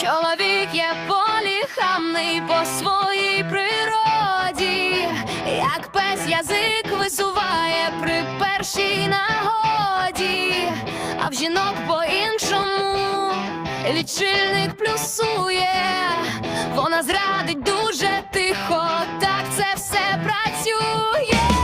Чоловік є поліхамний по своїй природі, як пес язик висуває при першій нагоді, а в жінок по-іншому лічильник плюсує, вона зрадить дуже тихо, так це все працює.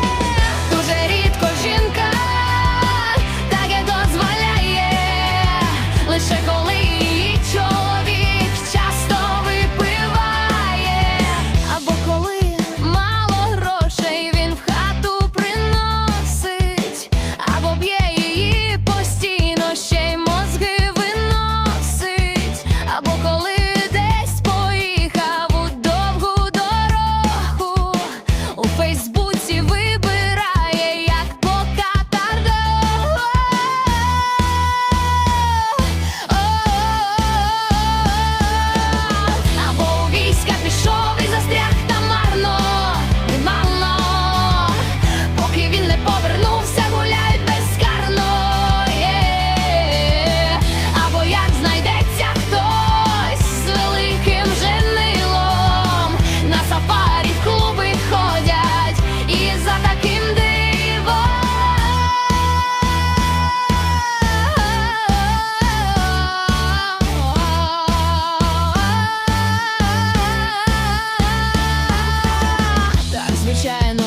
звичайно.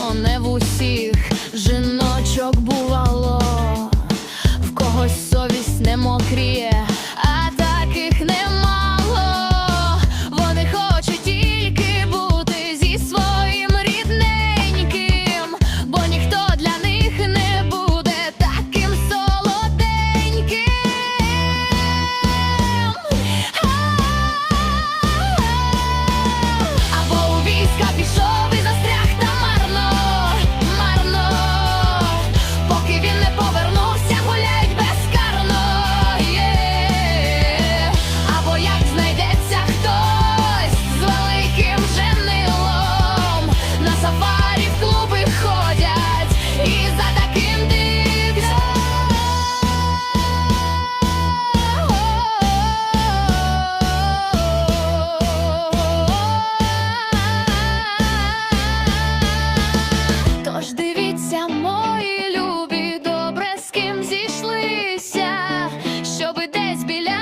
Києві не пове. must be left.